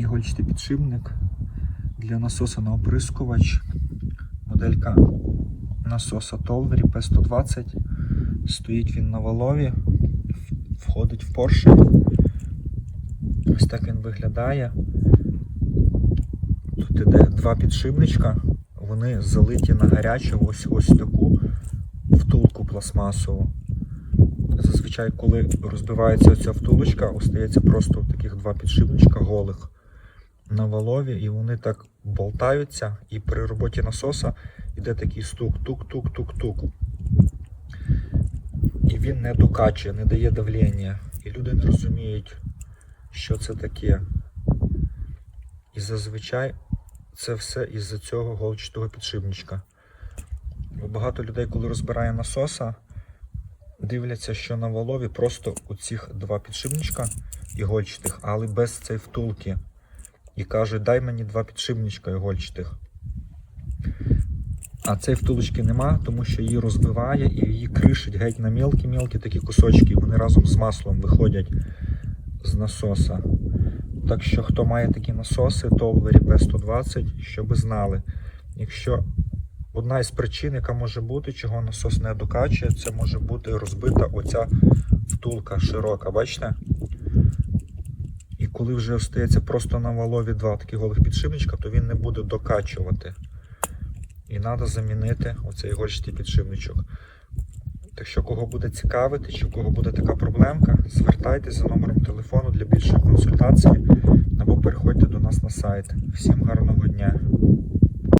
ігольчатий підшипник для насоса на оприскувач. Моделька насоса Толвері P120. Стоїть він на валові, входить в Porsche. Ось так він виглядає. Тут іде два підшипничка, вони залиті на гарячу ось ось таку втулку пластмасову. Зазвичай, коли розбивається ця втулочка, остається просто таких два підшипничка голих на валові, і вони так болтаються, і при роботі насоса йде такий стук, тук-тук-тук-тук. І він не докачує, не дає давлення. І люди не розуміють, що це таке. І зазвичай це все із-за цього голчатого підшипничка. Багато людей, коли розбирає насоса, дивляться, що на валові просто оцих два підшипничка ігольчатих, але без цієї втулки. І кажуть, дай мені два підшипничка ігольчатих. А цієї втулочки нема, тому що її розбиває і її кришить геть на мілкі-мілкі такі кусочки. Вони разом з маслом виходять з насоса. Так що, хто має такі насоси, Толвері P120, щоб знали. Якщо одна із причин, яка може бути, чого насос не докачує, це може бути розбита оця втулка широка, бачите? Коли вже остається просто на валові два такі голих підшипничка, то він не буде докачувати. І треба замінити оцей гольчатий підшипничок. Так що, кого буде цікавити, чи в кого буде така проблемка, звертайтеся за номером телефону для більшої консультації або переходьте до нас на сайт. Всім гарного дня!